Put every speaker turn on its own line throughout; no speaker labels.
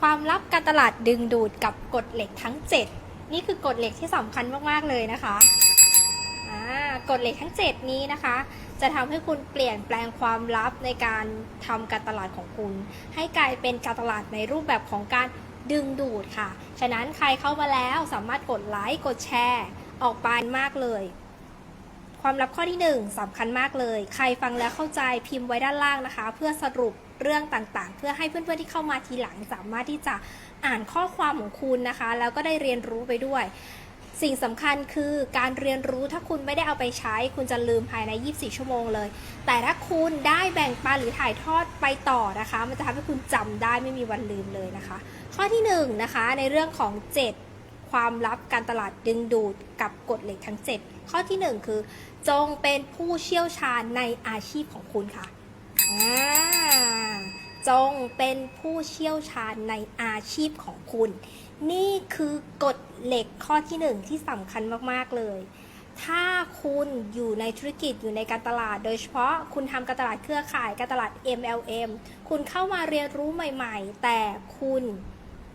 ความลับการตลาดดึงดูดกับกฎเหล็กทั้ง 7 นี่คือกฎเหล็กที่สำคัญมากๆเลยนะคะกฎเหล็กทั้ง 7 นี้นะคะ จะทำให้คุณเปลี่ยนแปลงความลับในการทำการตลาดของคุณ ให้กลายเป็นการตลาดในรูปแบบของการดึงดูดค่ะ ฉะนั้นใครเข้ามาแล้วสามารถกดไลค์กดแชร์ ออกไปมากเลย ความลับข้อที่ 1สำคัญมากเลย ใครฟังแล้วเข้าใจพิมพ์ไว้ด้านล่างนะคะ เพื่อสรุป เรื่องต่างๆ เพื่อให้เพื่อนๆที่เข้ามาทีหลังสามารถที่จะอ่านข้อความของคุณนะคะ แล้วก็ได้เรียนรู้ไปด้วย สิ่งสำคัญคือการเรียนรู้ถ้าคุณไม่ได้เอาไปใช้ คุณจะลืมภายใน 24 ชั่วโมงเลย แต่ถ้าคุณได้แบ่งปันหรือถ่ายทอดไปต่อนะคะ มันจะทำให้คุณจำได้ไม่มีวันลืมเลยนะคะ ข้อที่1นงนะคะในเรื่องของ 7 ความลับการตลาดดึงดูดกับกฎเหล็กทั้ง 7 ข้อที่ 1 คือ จงเป็นผู้เชี่ยวชาญในอาชีพของคุณค่ะ จงเป็นผู้เชี่ยวชาญในอาชีพของคุณ นี่คือกฎเหล็กข้อที่หนึ่งที่สำคัญมาก ๆ เลย ถ้าคุณอยู่ในธุรกิจอยู่ในการตลาด โดยเฉพาะคุณทำการตลาดเครือข่ายการตลาด MLM คุณเข้ามาเรียนรู้ใหม่ ๆ แต่คุณ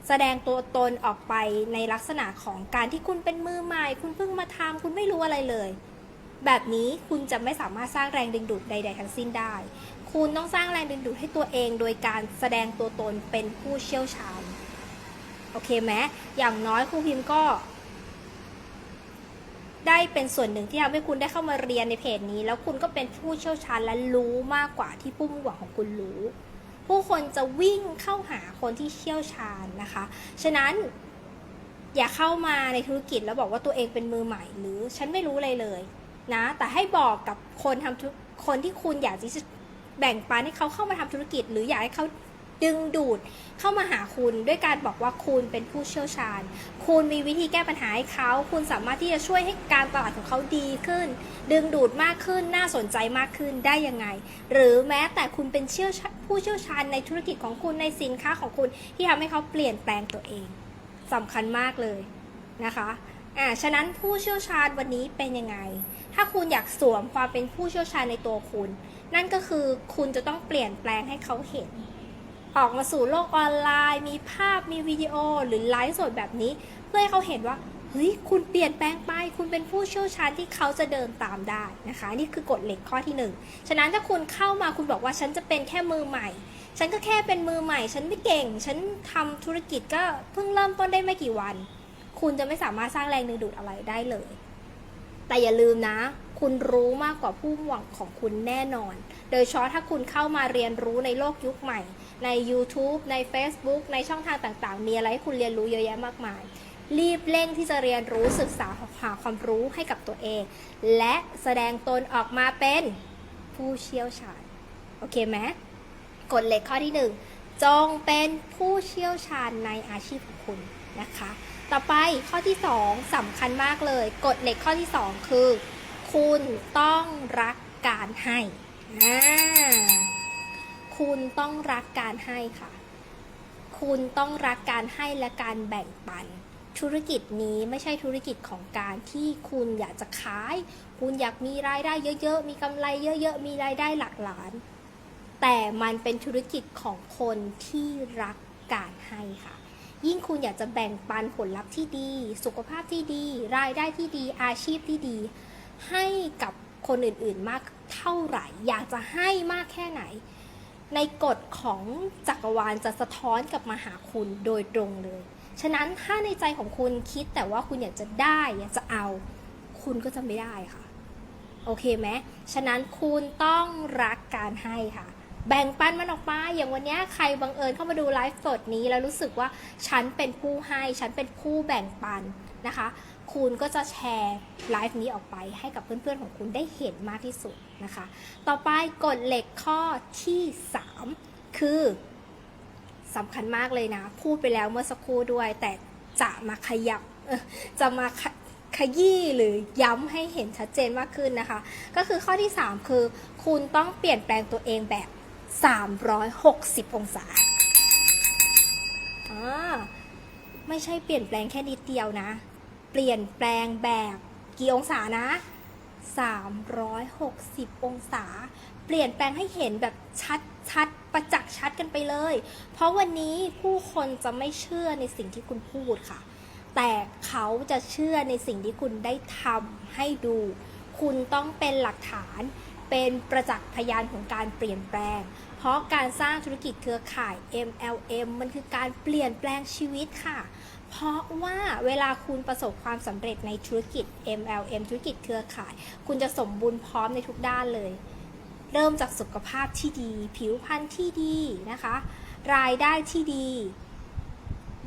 แสดงตัวตนออกไปในลักษณะของการที่คุณเป็นมือใหม่ คุณเพิ่งมาทำคุณไม่รู้อะไรเลย แบบนี้คุณจะไม่สามารถสร้างแรงดึงดูดใด ๆ ทั้งสิ้นได้ คุณต้องสร้างแรงดึงดูดให้ตัวเอง โดยการแสดงตัวตนเป็นผู้เชี่ยวชาญ โอเคไหมอย่างน้อยครูพิมพ์ก็ ได้เป็นส่วนหนึ่งที่ทำให้คุณได้เข้ามาเรียนในเพจนี้ แล้วคุณก็เป็นผู้เชี่ยวชาญและรู้มากกว่าที่ผู้มุ่งหวังของคุณรู้ ผู้คนจะวิ่งเข้าหาคนที่เชี่ยวชาญนะคะ ฉะนั้นอย่าเข้ามาในธุรกิจแล้วบอกว่าตัวเองเป็นมือใหม่ หรือฉันไม่รู้อะไรเลยนะ แต่ให้บอกกับคนทำธุคนที่คุณอยากที่จะ แบ่งปันให้เขาเข้ามาทำธุรกิจ หรืออยากให้เขาดึงดูดเข้ามาหาคุณด้วยการบอกว่าคุณเป็นผู้เชี่ยวชาญ คุณมีวิธีแก้ปัญหาให้เขา คุณสามารถที่จะช่วยให้การตลาดของเขาดีขึ้น ดึงดูดมากขึ้น น่าสนใจมากขึ้นได้ยังไง หรือแม้แต่คุณเป็นเชี่ยวผู้เชี่ยวชาญในธุรกิจของคุณในสินค้าของคุณที่ทำให้เขาเปลี่ยนแปลงตัวเองสำคัญมากเลยนะคะอ่าฉะนั้นผู้เชี่ยวชาญวันนี้เป็นยังไง ถ้าคุณอยากสวมความเป็นผู้เชี่ยวชาญในตัวคุณ นั่นก็คือคุณจะต้องเปลี่ยนแปลงให้เขาเห็น ออกมาสู่โลกออนไลน์ มีภาพมีวิดีโอหรือไลฟ์สดแบบนี้ เพื่อให้เขาเห็นว่าเฮ้ยคุณเปลี่ยนแปลงไป คุณเป็นผู้เชี่ยวชาญที่เขาจะเดินตามได้นะคะ นี่คือกฎเหล็กข้อที่หนึ่งฉะนั้นถ้าคุณเข้ามาคุณบอกว่าฉันจะเป็นแค่มือใหม่ ฉันก็แค่เป็นมือใหม่ ฉันไม่เก่ง ฉันทำธุรกิจก็เพิ่งเริ่มต้นได้ไม่กี่วัน คุณจะไม่สามารถสร้างแรงดึงดูดอะไรได้เลย แต่อย่าลืมนะ คุณรู้มากกว่าผู้หวังของคุณแน่นอน โดยเฉพาะถ้าคุณเข้ามาเรียนรู้ในโลกยุคใหม่ ใน YouTube ใน Facebook ในช่องทางต่างๆ มีอะไรให้คุณเรียนรู้เยอะแยะมากมาย รีบเร่งที่จะเรียนรู้ศึกษาหาความรู้ให้กับตัวเอง และแสดงตนออกมาเป็นผู้เชี่ยวชาญ โอเคไหมกฎเหล็กข้อที่หนึ่งจงเป็นผู้เชี่ยวชาญในอาชีพของคุณนะคะ ต่อไปข้อที่ 2สำคัญมากเลยกฎเหล็กข้อที่ 2 คือ คุณต้องรักการให้คุณต้องรักการให้ค่ะ คุณต้องรักการให้และการแบ่งปัน ธุรกิจนี้ไม่ใช่ธุรกิจของการที่คุณอยากจะขาย คุณอยากมีรายได้เยอะๆ มีกำไรเยอะๆ มีรายได้หลักล้าน แต่มันเป็นธุรกิจของคนที่รักการให้ค่ะ ยิ่งคุณอยากจะแบ่งปันผลลัพธ์ที่ดี สุขภาพที่ดี รายได้ที่ดี อาชีพที่ดี ให้กับคนอื่นๆมากเท่าไหร่ อยากจะให้มากแค่ไหน ในกฎของจักรวาลจะสะท้อนกลับมาหาคุณโดยตรงเลย ฉะนั้นถ้าในใจของคุณคิดแต่ว่าคุณอยากจะได้ อยากจะเอา คุณก็จะไม่ได้ค่ะ โอเคไหมฉะนั้นคุณต้องรักการให้ค่ะ แบ่งปันมันออกมาอย่างวันนี้ใครบังเอิญเข้ามาดูไลฟ์สดนี้ แล้วรู้สึกว่าฉันเป็นผู้ให้ ฉันเป็นผู้แบ่งปันนะคะ คุณก็จะแชร์ไลฟ์นี้ออกไปให้กับเพื่อนๆของคุณได้เห็นมากที่สุดนะคะ ต่อไปกฎเหล็กข้อที่ 3 คือสำคัญมากเลยนะ พูดไปแล้วเมื่อสักครู่ด้วย แต่จะมาขยับจะมาขขยี้หรือย้ำให้เห็นชัดเจนมากขึ้นนะคะ ก็คือข้อที่ 3 คือ คุณต้องเปลี่ยนแปลงตัวเองแบบ 360 องศาอ่าไม่ใช่เปลี่ยนแปลงแค่นิดเดียวนะ เปลี่ยนแปลงแบบกี่องศานะ 360 องศา เปลี่ยนแปลงให้เห็นแบบชัดชัดประจักษ์ชัดกันไปเลย เพราะวันนี้ผู้คนจะไม่เชื่อในสิ่งที่คุณพูดค่ะ แต่เขาจะเชื่อในสิ่งที่คุณได้ทำให้ดู คุณต้องเป็นหลักฐาน เป็นประจักษ์พยานของการเปลี่ยนแปลง เพราะการสร้างธุรกิจเครือข่าย MLM มันคือการเปลี่ยนแปลงชีวิตค่ะ เพราะว่าเวลาคุณประสบความสำเร็จในธุรกิจ MLM ธุรกิจเครือข่าย คุณจะสมบูรณ์พร้อมในทุกด้านเลย เริ่มจากสุขภาพที่ดี ผิวพรรณที่ดีนะคะ รายได้ที่ดี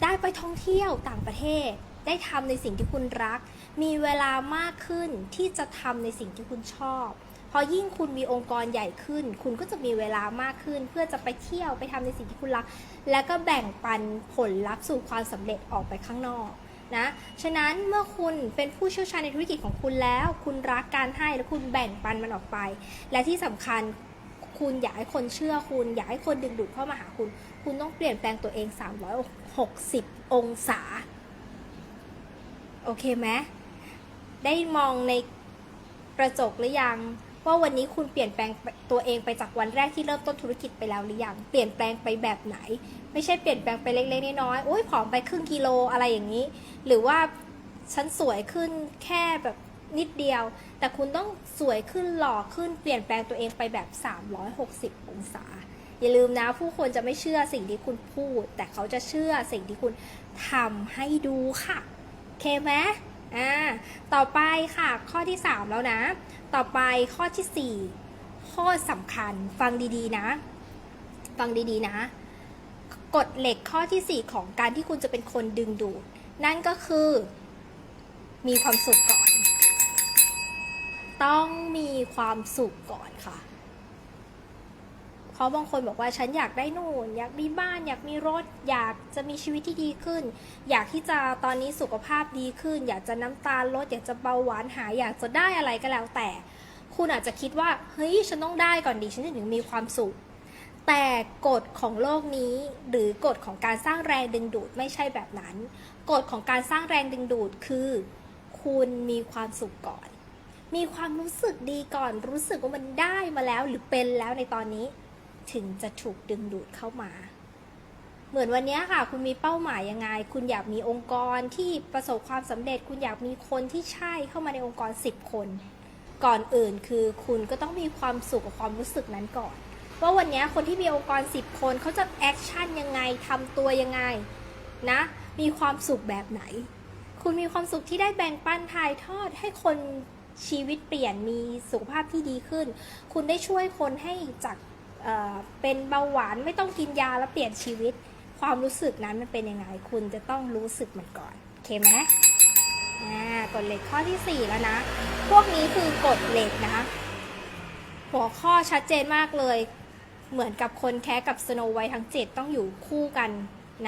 ได้ไปท่องเที่ยวต่างประเทศได้ทำในสิ่งที่คุณรัก มีเวลามากขึ้นที่จะทำในสิ่งที่คุณชอบ อยิ่งคุณมีองค์กรใหญ่ขึ้น คุณก็จะมีเวลามากขึ้น เพื่อจะไปเที่ยวไปทำในสิ่งที่คุณรัก และก็แบ่งปันผลลัพธ์สู่ความสำเร็จออกไปข้างนอกนะ ฉะนั้นเมื่อคุณเป็นผู้เชี่ยวชาญในธุรกิจของคุณแล้ว คุณรักการให้และคุณแบ่งปันมันออกไป และที่สำคัญคุณอยากให้คนเชื่อคุณ อยากให้คนดึงดูดเข้ามาหาคุณ คุณต้องเปลี่ยนแปลงตัวเอง 360 องศา โอเคไหมได้มองในกระจกหรือยัง ว่าวันนี้คุณเปลี่ยนแปลงตัวเองไปจากวันแรกที่เริ่มต้นธุรกิจไปแล้วหรือยังเปลี่ยนแปลงไปแบบไหน ไม่ใช่เปลี่ยนแปลงไปเล็กๆน้อยๆโอ้ยผอมไปครึ่งกิโลอะไรอย่างนี้ หรือว่าฉันสวยขึ้นแค่แบบนิดเดียว แต่คุณต้องสวยขึ้นหล่อขึ้นเปลี่ยนแปลงตัวเองไปแบบ 360 องศา อย่าลืมนะผู้คนจะไม่เชื่อสิ่งที่คุณพูด แต่เขาจะเชื่อสิ่งที่คุณทำให้ดูค่ะ โอเคไหม อ่าต่อไปค่ะข้อที่ 3 แล้วนะ ต่อไปข้อที่ 4 ข้อสำคัญฟังดีๆนะ ฟังดีๆนะกฎเหล็กข้อที่ 4 ของการที่คุณจะเป็นคนดึงดูด นั่นก็คือ มีความสุขก่อน ต้องมีความสุขก่อนค่ะ เพราะบางคนบอกว่าฉันอยากได้นู่น อยากมีบ้าน อยากมีรถ อยากจะมีชีวิตที่ดีขึ้น อยากที่จะตอนนี้สุขภาพดีขึ้น อยากจะน้ำตาลลด อยากจะเบาหวานหาย อยากจะได้อะไรก็แล้วแต่ คุณอาจจะคิดว่า เฮ้ย ฉันต้องได้ก่อนดีฉันถึงมีความสุข แต่กฎของโลกนี้ หรือกฎของการสร้างแรงดึงดูดไม่ใช่แบบนั้น กฎของการสร้างแรงดึงดูดคือ คุณมีความสุขก่อน มีความรู้สึกดีก่อน รู้สึกว่ามันได้มาแล้วหรือเป็นแล้วในตอนนี้ ถึงจะถูกดึงดูดเข้ามา เหมือนวันนี้ค่ะ คุณมีเป้าหมายยังไง คุณอยากมีองค์กรที่ประสบความสำเร็จ คุณอยากมีคนที่ใช่เข้ามาในองค์กร 10 คน ก่อนอื่นคือคุณก็ต้องมีความสุขกับความรู้สึกนั้นก่อน ว่าวันนี้คนที่มีองค์กร 10 คนเขาจะแอคชั่นยังไงทำตัวยังไงนะ มีความสุขแบบไหน คุณมีความสุขที่ได้แบ่งปันถ่ายทอดให้คนชีวิตเปลี่ยนมีสุขภาพที่ดีขึ้น คุณได้ช่วยคนให้จาก เป็นเบาหวานไม่ต้องกินยาแล้วเปลี่ยนชีวิต ความรู้สึกนั้นมันเป็นยังไง คุณจะต้องรู้สึกมันก่อนโอเคไหมอ่ากฎเหล็กข้อที่ 4 แล้วนะ พวกนี้คือกฎเหล็กนะหัวข้อชัดเจนมากเลย เหมือนกับคนแค่กับสโนไวท์ทั้ง 7 ต้องอยู่คู่กัน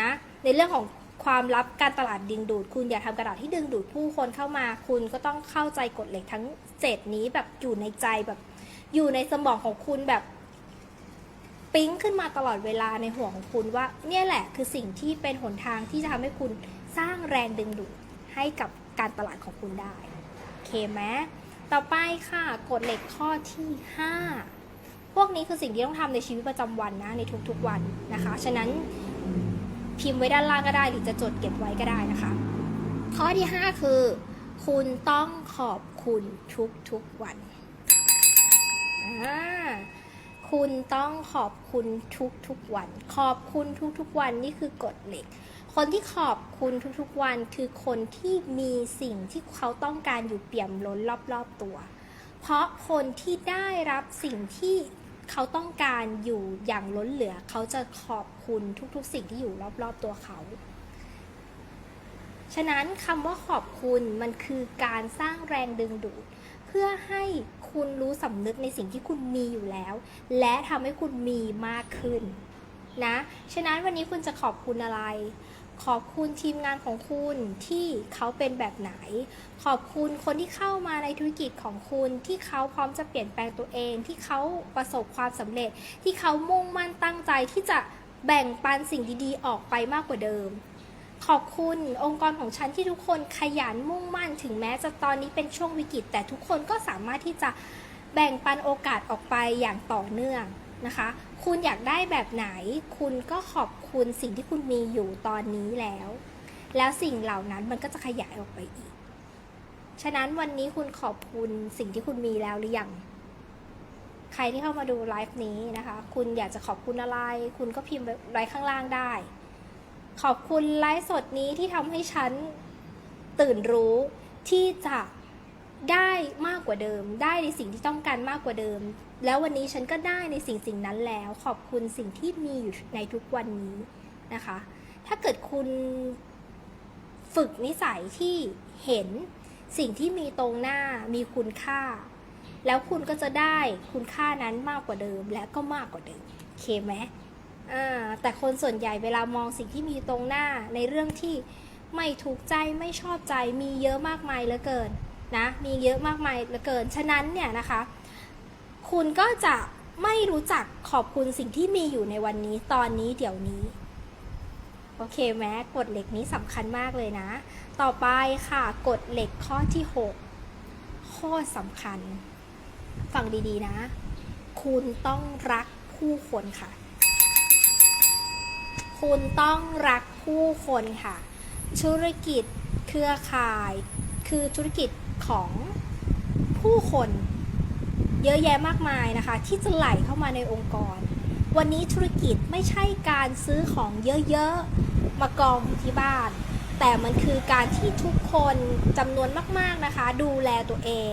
นะ ในเรื่องของความลับการตลาดดึงดูด คุณอย่าทำกระดาษที่ดึงดูดผู้คนเข้ามา คุณก็ต้องเข้าใจกฎเหล็กทั้ง 7 นี้แบบอยู่ในใจแบบ อยู่ในสมองของคุณแบบ ปิ๊งขึ้นมาตลอดเวลาในหัวของคุณว่า เนี่ยแหละคือสิ่งที่เป็นหนทางที่จะทำให้คุณสร้างแรงดึงดูดให้กับการตลาดของคุณได้โอเคไหมต่อไปค่ะกฎเหล็กข้อที่ 5 พวกนี้คือสิ่งที่ต้องทำในชีวิตประจำวันนะในทุกๆวันนะคะ ฉะนั้นพิมพ์ไว้ด้านล่างก็ได้ หรือจะจดเก็บไว้ก็ได้นะคะ ข้อที่ 5 คือ คุณต้องขอบคุณทุกๆวันอ่า คุณต้องขอบคุณทุกๆวัน ขอบคุณทุกๆวันนี่คือกฎเหล็ก คนที่ขอบคุณทุกๆวันคือคนที่มีสิ่งที่เขาต้องการอยู่เปี่ยมล้นรอบๆตัว เพราะคนที่ได้รับสิ่งที่เขาต้องการอยู่อย่างล้นเหลือ เขาจะขอบคุณทุกๆ สิ่งที่อยู่รอบๆตัวเขา ฉะนั้นคำว่าขอบคุณมันคือการสร้างแรงดึงดูด เพื่อให้คุณรู้สำนึกในสิ่งที่คุณมีอยู่แล้ว และทำให้คุณมีมากขึ้นนะ ฉะนั้นวันนี้คุณจะขอบคุณอะไร ขอบคุณทีมงานของคุณที่เขาเป็นแบบไหน ขอบคุณคนที่เข้ามาในธุรกิจของคุณที่เขาพร้อมจะเปลี่ยนแปลงตัวเอง ที่เขาประสบความสำเร็จ ที่เขามุ่งมั่นตั้งใจที่จะแบ่งปันสิ่งดีๆ ออกไปมากกว่าเดิม ขอบคุณองค์กรของฉันที่ทุกคนขยันมุ่งมั่นถึงแม้จะตอนนี้เป็นช่วงวิกฤต แต่ทุกคนก็สามารถที่จะแบ่งปันโอกาสออกไปอย่างต่อเนื่องนะคะ คุณอยากได้แบบไหน คุณก็ขอบคุณสิ่งที่คุณมีอยู่ตอนนี้แล้ว แล้วสิ่งเหล่านั้นมันก็จะขยายออกไปอีก ฉะนั้นวันนี้คุณขอบคุณสิ่งที่คุณมีแล้วหรือยังใครที่เข้ามาดูไลฟ์นี้นะคะ คุณอยากจะขอบคุณอะไร คุณก็พิมพ์ไว้ข้างล่างได้ ขอบคุณไลฟ์สดนี้ที่ทำให้ฉันตื่นรู้ที่จะได้มากกว่าเดิม ได้ในสิ่งที่ต้องการมากกว่าเดิม แล้ววันนี้ฉันก็ได้ในสิ่งสิ่งนั้นแล้ว ขอบคุณสิ่งที่มีอยู่ในทุกวันนี้นะคะ ถ้าเกิดคุณฝึกนิสัยที่เห็นสิ่งที่มีตรงหน้ามีคุณค่า แล้วคุณก็จะได้คุณค่านั้นมากกว่าเดิมและก็มากกว่าเดิม โอเคไหม แต่คนส่วนใหญ่เวลามองสิ่งที่มีตรงหน้าในเรื่องที่ไม่ถูกใจไม่ชอบใจมีเยอะมากมายเหลือเกินนะมีเยอะมากมายเหลือเกิน ฉะนั้นเนี่ยนะคะ คุณก็จะไม่รู้จักขอบคุณสิ่งที่มีอยู่ในวันนี้ตอนนี้เดี๋ยวนี้ โอเคไหมกฎเหล็กนี้สำคัญมากเลยนะ ต่อไปค่ะกฎเหล็กข้อที่ 6 ข้อสำคัญ ฟังดีๆนะ คุณต้องรักผู้คนค่ะ คุณต้องรักผู้คนค่ะ ธุรกิจเครือข่าย คือธุรกิจของผู้คนเยอะแยะมากมายนะคะ ที่จะไหลเข้ามาในองค์กร วันนี้ธุรกิจไม่ใช่การซื้อของเยอะๆ มากองที่บ้าน แต่มันคือการที่ทุกคนจำนวนมากๆนะคะ ดูแลตัวเอง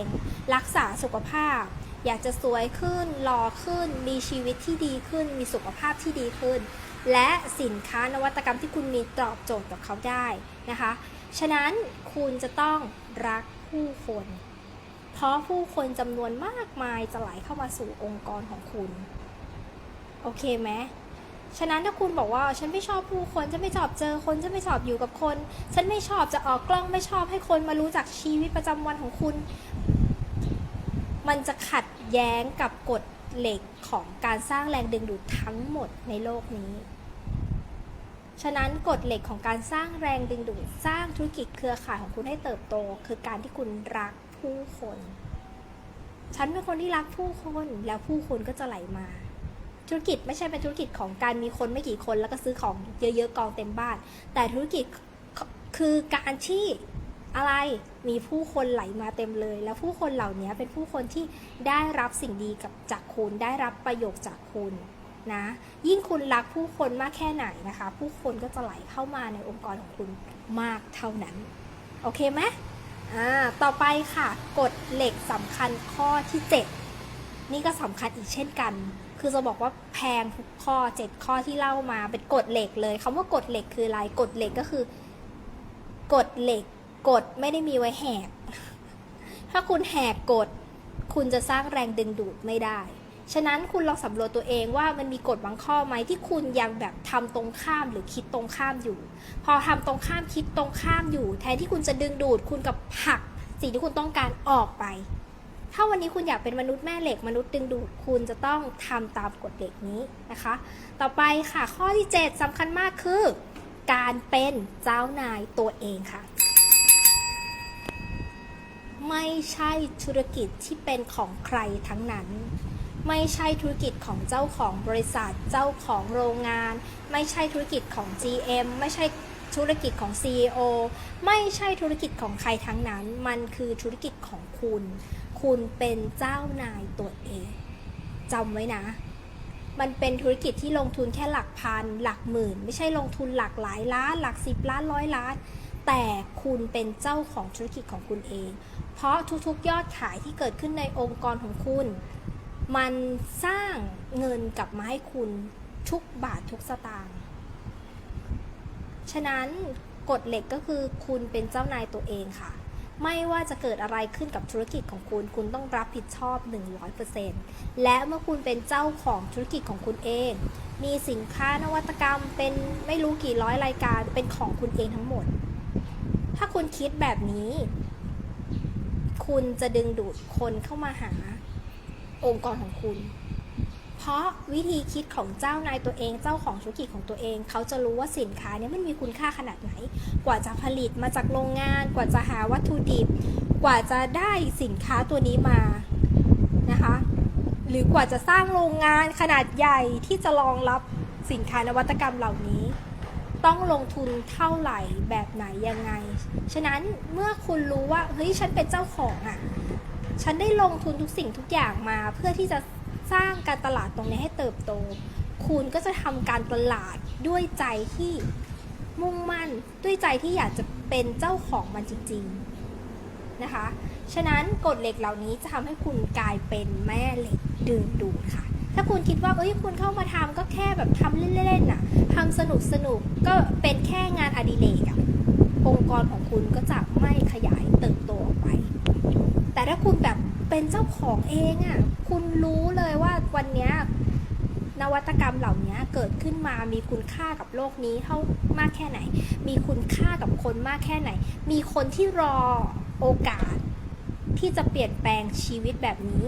รักษาสุขภาพ อยากจะสวยขึ้นหล่อขึ้น มีชีวิตที่ดีขึ้น มีสุขภาพที่ดีขึ้น และสินค้านวัตกรรมที่คุณมีตอบโจทย์กับเขาได้นะคะ ฉะนั้นคุณจะต้องรักผู้คน เพราะผู้คนจำนวนมากมายจะไหลเข้ามาสู่องค์กรของคุณ โอเคไหมฉะนั้นถ้าคุณบอกว่าฉันไม่ชอบผู้คนฉันไม่ชอบเจอคนฉันไม่ชอบอยู่กับคน ฉันไม่ชอบจะออกกล้องไม่ชอบให้คนมารู้จักชีวิตประจำวันของคุณ มันจะขัดแย้งกับกฎเหล็กของการสร้างแรงดึงดูดทั้งหมดในโลกนี้ ฉะนั้นกฎเหล็กของการสร้างแรงดึงดูดสร้างธุรกิจเครือข่ายของคุณให้เติบโต คือการที่คุณรักผู้คน ฉันเป็นคนที่รักผู้คนแล้วผู้คนก็จะไหลมา ธุรกิจไม่ใช่เป็นธุรกิจของการมีคนไม่กี่คนแล้วก็ซื้อของเยอะๆกองเต็มบ้าน แต่ธุรกิจคือการที่ อะไรมีผู้คนไหลมาเต็มเลย แล้วผู้คนเหล่านี้เป็นผู้คนที่ได้รับสิ่งดีกับจากคุณได้รับประโยชน์จากคุณนะยิ่งคุณรักผู้คนมากแค่ไหนนะคะ ผู้คนก็จะไหลเข้ามาในองค์กรของคุณมากเท่านั้น โอเคไหมอ่าต่อไปค่ะกฎเหล็กสำคัญข้อที่ 7 นี่ก็สำคัญอีกเช่นกัน คือจะบอกว่าแพงทุกข้อ 7 ข้อที่เล่ามาเป็นกฎเหล็กเลยคำว่ากฎเหล็กคืออะไรกฎเหล็กก็คือกฎเหล็ก กฎไม่ได้มีไว้แหก ถ้าคุณแหกกฎ คุณจะสร้างแรงดึงดูดไม่ได้ ฉะนั้นคุณลองสำรวจตัวเองว่ามันมีกฎบางข้อไหมที่คุณยังแบบทำตรงข้ามหรือคิดตรงข้ามอยู่ พอทำตรงข้ามคิดตรงข้ามอยู่ แทนที่คุณจะดึงดูดคุณกับผลักสิ่งที่คุณต้องการออกไป ถ้าวันนี้คุณอยากเป็นมนุษย์แม่เหล็กมนุษย์ดึงดูดคุณจะต้องทำตามกฎเหล็กนี้นะคะ ต่อไปค่ะข้อที่ 7สำคัญมากคือ การเป็นเจ้านายตัวเองค่ะ ไม่ใช่ธุรกิจที่เป็นของใครทั้งนั้น ไม่ใช่ธุรกิจของเจ้าของบริษัท เจ้าของโรงงาน ไม่ใช่ธุรกิจของ GM ไม่ใช่ธุรกิจของ CEO ไม่ใช่ธุรกิจของใครทั้งนั้น มันคือธุรกิจของคุณ คุณเป็นเจ้านายตัวเองจำไว้นะ มันเป็นธุรกิจที่ลงทุนแค่หลักพัน หลักหมื่น ไม่ใช่ลงทุนหลักหลายล้าน หลักสิบล้านร้อยล้าน แต่คุณเป็นเจ้าของธุรกิจของคุณเอง เพราะทุกๆยอดขายที่เกิดขึ้นในองค์กรของคุณ มันสร้างเงินกลับมาให้คุณทุกบาททุกสตางค์ฉะนั้นกฎเหล็กก็คือคุณเป็นเจ้านายตัวเองค่ะ ไม่ว่าจะเกิดอะไรขึ้นกับธุรกิจของคุณ คุณต้องรับผิดชอบ 100%และเมื่อคุณเป็นเจ้าของธุรกิจของคุณเอง มีสินค้านวัตกรรมเป็นไม่รู้กี่ร้อยรายการเป็นของคุณเองทั้งหมด ถ้าคุณคิดแบบนี้ คุณจะดึงดูดคนเข้ามาหา องค์กรของคุณ เพราะวิธีคิดของเจ้านายตัวเอง เจ้าของธุรกิจของตัวเอง เขาจะรู้ว่าสินค้านี้มันมีคุณค่าขนาดไหน กว่าจะผลิตมาจากโรงงาน กว่าจะหาวัตถุดิบ กว่าจะได้สินค้าตัวนี้มานะคะ หรือกว่าจะสร้างโรงงานขนาดใหญ่ที่จะรองรับสินค้านวัตกรรมเหล่านี้ ต้องลงทุนเท่าไหร่แบบไหนยังไง ฉะนั้นเมื่อคุณรู้ว่าเฮ้ยฉันเป็นเจ้าของอะ่ะ ฉันได้ลงทุนทุกสิ่งทุกอย่างมาเพื่อที่จะสร้างการตลาดตรงนี้ให้เติบโต คุณก็จะทำการตลาดด้วยใจที่มุ่งมั่นด้วยใจที่อยากจะเป็นเจ้าของมันจริงๆนะคะ ฉะนั้นกฎเหล็กเหล่านี้จะทำให้คุณกลายเป็นแม่เหล็กดึงดูดค่ะ ถ้าคุณคิดว่าเอ้ยคุณเข้ามาทำก็แค่แบบทำเล่นๆน่ะทำสนุกสนุกๆก็เป็นแค่งานอดิเรกอะองค์กรของคุณก็จะไม่ขยายเติบโตออกไป แต่ถ้าคุณแบบเป็นเจ้าของเองอะ่ะคุณรู้เลยว่าวันนี้นวัตกรรมเหล่านี้เกิดขึ้นมามีคุณค่ากับโลกนี้เท่ามากแค่ไหน มีคุณค่ากับคนมากแค่ไหน มีคนที่รอโอกาสที่จะเปลี่ยนแปลงชีวิตแบบนี้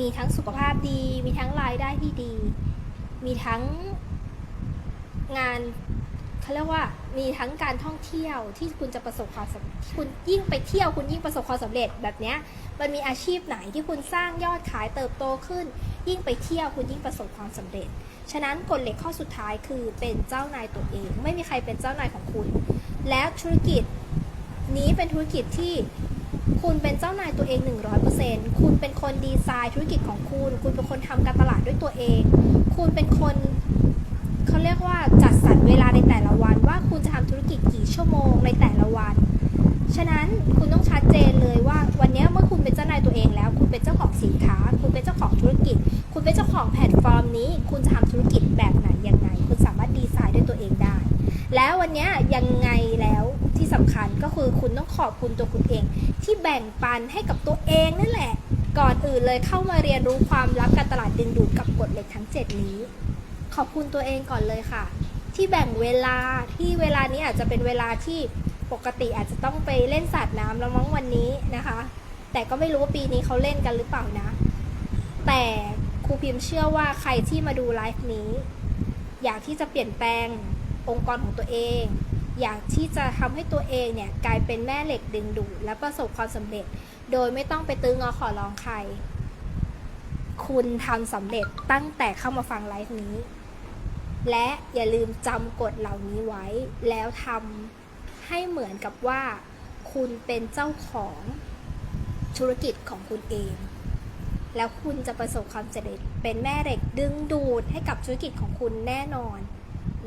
มีทั้งสุขภาพดี มีทั้งรายได้ที่ดี มีทั้งงานเขาเรียกว่ามีทั้งการท่องเที่ยวที่คุณจะประสบความสำเร็จคุณยิ่งไปเที่ยวคุณยิ่งประสบความสำเร็จแบบเนี้ยมันมีอาชีพไหนที่คุณสร้างยอดขายเติบโตขึ้น ยิ่งไปเที่ยวคุณยิ่งประสบความสำเร็จ ฉะนั้นกฎเหล็กข้อสุดท้ายคือเป็นเจ้านายตัวเอง ไม่มีใครเป็นเจ้านายของคุณ และธุรกิจนี้เป็นธุรกิจที่ คุณเป็นเจ้านายตัวเอง 100%คุณเป็นคนดีไซน์ธุรกิจของคุณ คุณเป็นคนทำการตลาดด้วยตัวเอง คุณเป็นคนเขาเรียกว่าจัดสรรเวลาในแต่ละวันว่าคุณจะทำธุรกิจกี่ชั่วโมงในแต่ละวัน ฉะนั้นคุณต้องชัดเจนเลยว่าวันนี้เมื่อคุณเป็นเจ้านายตัวเองแล้ว คุณเป็นเจ้าของสินค้า คุณเป็นเจ้าของธุรกิจ คุณเป็นเจ้าของแพลตฟอร์มนี้ คุณจะทำธุรกิจแบบไหนยังไง คุณสามารถดีไซน์ด้วยตัวเองได้ แล้ววันนี้ยังไง สำคัญก็คือคุณต้องขอบคุณตัวคุณเอง ที่แบ่งปันให้กับตัวเองนั่นแหละ ก่อนอื่นเลยเข้ามาเรียนรู้ความลับการตลาดดึงดูดกับกฎเหล็กทั้ง 7 นี้ ขอบคุณตัวเองก่อนเลยค่ะ ที่แบ่งเวลาที่เวลานี้อาจจะเป็นเวลาที่ปกติอาจจะต้องไปเล่นสาดน้ำแล้วมั้งวันนี้นะคะ แต่ก็ไม่รู้ว่าปีนี้เขาเล่นกันหรือเปล่านะ แต่ครูพิมพ์เชื่อว่าใครที่มาดูไลฟ์นี้ อยากที่จะเปลี่ยนแปลงองค์กรของตัวเอง อยากที่จะทำให้ตัวเองเนี่ยกลายเป็นแม่เหล็กดึงดูดและประสบความสำเร็จ โดยไม่ต้องไปตื้องอขอร้องใคร คุณทำสำเร็จตั้งแต่เข้ามาฟังไลฟ์นี้ และอย่าลืมจำกฎเหล่านี้ไว้ แล้วทำให้เหมือนกับว่า คุณเป็นเจ้าของธุรกิจของคุณเอง แล้วคุณจะประสบความสำเร็จเป็นแม่เหล็กดึงดูดให้กับธุรกิจของคุณแน่นอน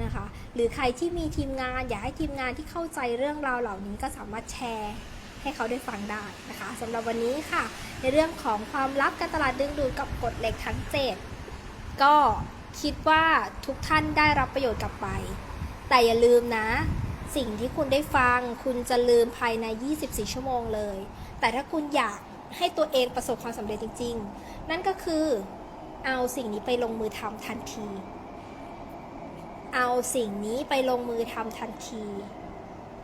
นะคะ หรือใครที่มีทีมงานอยากให้ทีมงานที่เข้าใจเรื่องราวเหล่านี้ก็สามารถแชร์ให้เขาได้ฟังได้นะคะสำหรับวันนี้ค่ะ ในเรื่องของความลับการตลาดดึงดูดกับกฎเหล็กทั้ง 7 ก็คิดว่าทุกท่านได้รับประโยชน์กลับไป แต่อย่าลืมนะ สิ่งที่คุณได้ฟัง คุณจะลืมภายใน 24 ชั่วโมงเลย แต่ถ้าคุณอยากให้ตัวเองประสบความสำเร็จจริง ๆ นั่นก็คือเอาสิ่งนี้ไปลงมือทำทันที เอาสิ่งนี้ไปลงมือทำทันที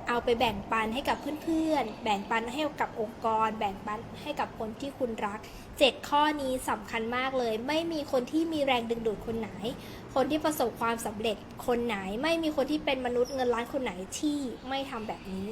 เอาไปแบ่งปันให้กับเพื่อนๆ แบ่งปันให้กับองค์กร แบ่งปันให้กับคนที่คุณรักเจ็ดข้อนี้สำคัญมากเลย ไม่มีคนที่มีแรงดึงดูดคนไหน คนที่ประสบความสำเร็จคนไหน ไม่มีคนที่เป็นมนุษย์เงินล้านคนไหนที่ไม่ทำแบบนี้